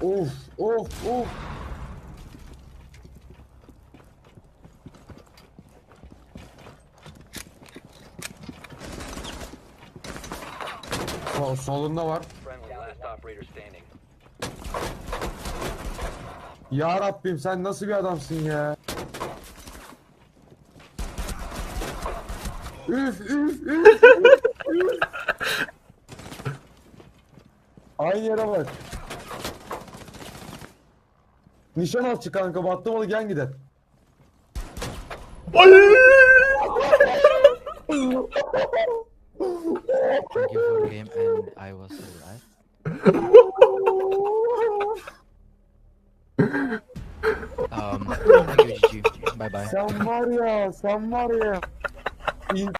Of of of. Sol, solunda var. Ya Rabbim sen nasıl bir adamsın ya? Üf üf üf. üf. Aynı yere bak. Nişan al kanka battım gel gider. Thank you for game and I was alive. Um, thank you, GG. Bye bye. Sen var ya sen var ya.